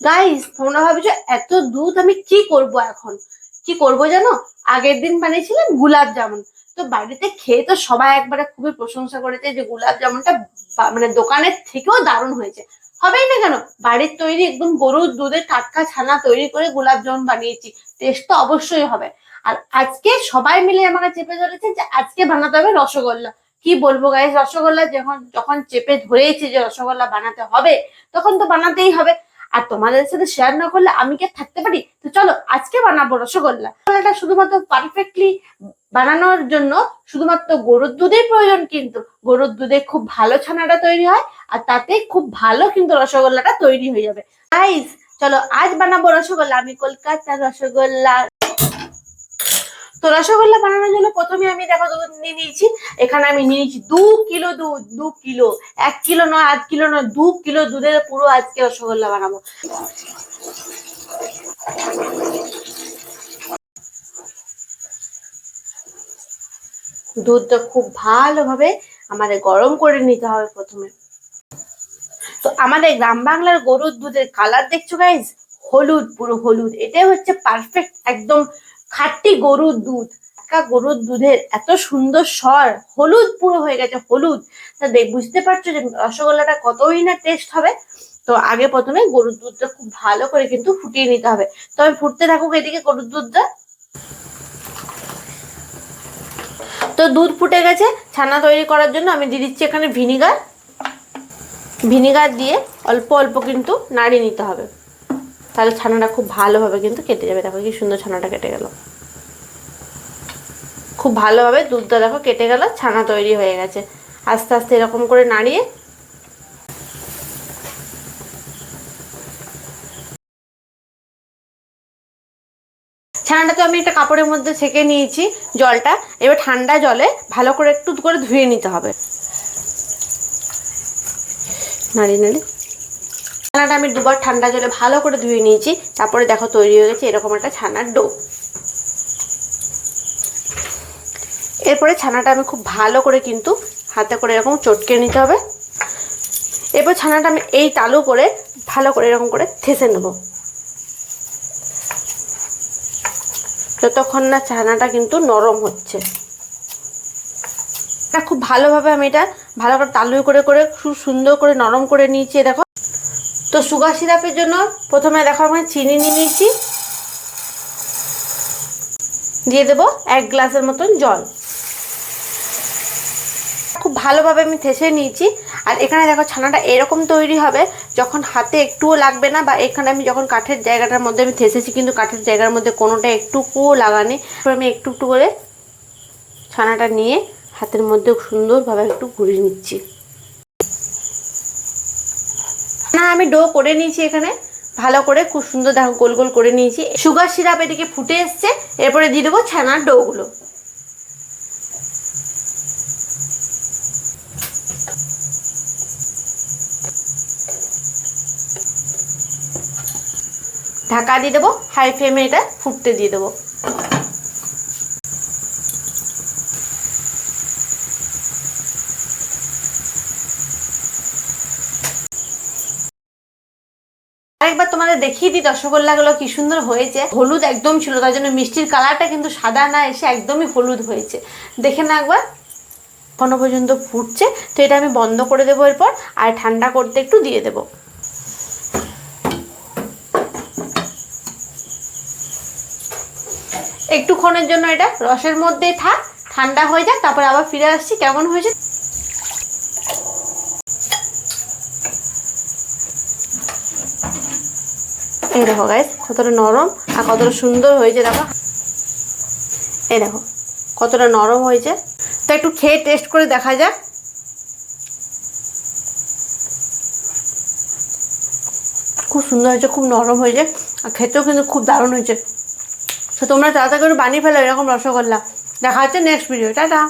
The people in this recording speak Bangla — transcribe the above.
গাইস তোমরা ভাবছ এত দুধ আমি কি করব এখন? কি করব জানো? আগের দিন বানিয়েছিলাম গুলাব জামুন। তো বাড়িতে খেয়ে তো সবাই একবারে খুবই প্রশংসা করেছে যে গুলাব জামুনটা মানে দোকানের থেকেও দারুণ হয়েছে। হবেই না কেন? বাড়ির তৈরি একদম গরুর দুধের টাটকা ছানা তৈরি করে গোলাপ জামুন বানিয়েছি। টেস্ট তো অবশ্যই হবে। আর আজকে সবাই মিলে আমাকে চেপে ধরেছে যে আজকে বানাতে হবে রসগোল্লা। কি বলব গাইস রসগোল্লা যখন যখন চেপে ধরেছি যে রসগোল্লা বানাতে হবে, তখন তো বানাতেই হবে। আর তোমাদের সাথে শেয়ার না করলে আমি কি থাকতে পারি? তো চলো, আজকে বানাবো রসগোল্লা। রসগোল্লাটা শুধুমাত্র পারফেক্টলি বানানোর জন্য শুধুমাত্র গরুর দুধের প্রয়োজন কিন্তু। গরুর দুধে খুব ভালো ছানাটা তৈরি হয় আর তাতে খুব ভালো কিন্তু রসগোল্লাটা তৈরি হয়ে যাবে। চলো, আজ বানাবো রসগোল্লা। আমি কলকাতার রসগোল্লা। তো রসগোল্লা বানানোর জন্য প্রথমে আমি দেখো দুধ নিয়ে নিয়েছি। এখানে আমি নিয়ে নিয়েছি দু কিলো দুধ, দু কিলো। এক কিলো নয়, আধ কিলো নয়, দু কিলো দুধের পুরো আজকে রসগোল্লা বানাবো। দুধটা খুব ভালোভাবে আমাদের গরম করে নিতে হবে প্রথমে। তো আমাদের গ্রাম বাংলার গরুর দুধের কালার দেখছ গাইজ হলুদ, পুরো হলুদ। এটাই হচ্ছে পারফেক্ট একদম খাঁটি গরুর দুধ। একা গরুর দুধের এত সুন্দর স্বর, হলুদ পুরো হয়ে গেছে, হলুদ। তা দেখ বুঝতে পারছ যে রসগোল্লাটা কতই না টেস্ট হবে? তো আগে প্রথমে গরুর দুধটা খুব ভালো করে কিন্তু ফুটিয়ে নিতে হবে। তবে ফুটতে থাকুক এদিকে গরুর দুধটা। তো দুধ ফুটে গেছে, ছানা তৈরি করার জন্য আমি দিয়ে দিচ্ছি এখানে ভিনিগার। ভিনিগার দিয়ে অল্প অল্প কিন্তু নাড়িয়ে নিতে হবে। তাহলে ছানাটা খুব ভালোভাবে কিন্তু কেটে যাবে। দেখো কি সুন্দর ছানাটা কেটে গেল। খুব ভালোভাবে দুধটা দেখো কেটে গেল, ছানা তৈরি হয়ে গেছে। আস্তে আস্তে এরকম করে নাড়িয়ে ছানাটা তো আমি একটা কাপড়ের মধ্যে ছেঁকে নিয়েছি জলটা। এবার ঠান্ডা জলে ভালো করে একটু করে ধুয়ে নিতে হবে। নাড়ি নাড়ি ছানাটা আমি দুবার ঠান্ডা জলে ভালো করে ধুয়ে নিয়েছি। তারপরে দেখো তৈরি হয়ে গেছে এরকম একটা ছানার ডো। এরপরে ছানাটা আমি খুব ভালো করে কিন্তু হাতে করে এরকম চটকে নিতে হবে। এরপর ছানাটা আমি এই তালু করে ভালো করে এরকম করে থেসে নেব। যতক্ষণ না ছানাটা কিন্তু নরম হচ্ছে। খুব ভালোভাবে আমি এটা ভালো করে তালু করে করে খুব সুন্দর করে নরম করে নিয়েছি, দেখো। তো সুগার সিরাপের জন্য প্রথমে দেখো আমি চিনি নিয়ে নিয়েছি। দিয়ে দেবো এক গ্লাসের মতন জল। খুব ভালোভাবে আমি থেসে নিয়েছি। আর এখানে দেখো ছানাটা এরকম তৈরি হবে যখন হাতে একটুও লাগবে না বা এখানে আমি যখন কাঠের জায়গাটার মধ্যে আমি থেসেছি কিন্তু কাঠের জায়গার মধ্যে কোনোটা একটুকুও লাগানি। আমি একটু একটু করে ছানাটা নিয়ে হাতের মধ্যে সুন্দরভাবে একটু ঘুরিয়ে নিচ্ছি। না, আমি ডো করে নিয়েছি এখানে। ভালো করে খুব সুন্দর দেখো, গোল গোল করে নিয়েছি। সুগার সিরাপ এদিকে ফুটে এসছে, এরপরে দিয়ে দেবো ছানার ডোগুলো ঢাকা দিয়ে দেবো হাই ফ্লেমে এটা ফুটতে দিয়ে দেবো। তোমাদের দেখিয়ে দিই, রসগোল্লাগুলো কি সুন্দর হয়েছে। হলুদ একদম ছিল, তার জন্য মিষ্টির কালারটা কিন্তু সাদা না, এসে একদমই হলুদ হয়েছে। দেখে না একবার। এখনও পর্যন্ত ফুটছে, তো এটা আমি বন্ধ করে দেবো এরপর, আর ঠান্ডা করতে একটু দিয়ে দেবো। একটুক্ষণের জন্য এটা রসের মধ্যেই থাক, ঠান্ডা হয়ে যাক, তারপর আবার ফিরে আসছি। কেমন হয়েছে? এই দেখো গাইস কতটা নরম আর কতটা সুন্দর হয়েছে, দেখো। এই দেখো, কতটা নরম হয়েছে। তো একটু খেয়ে টেস্ট করে দেখা যাক। খুব সুন্দর হয়েছে, খুব নরম হয়েছে, আর খেতেও কিন্তু খুব দারুণ হয়েছে। তো তোমরা তাড়াতাড়ি করে বানিয়ে ফেলো, এরকম রসগোল্লা। দেখা হচ্ছে নেক্সট ভিডিও টাটা।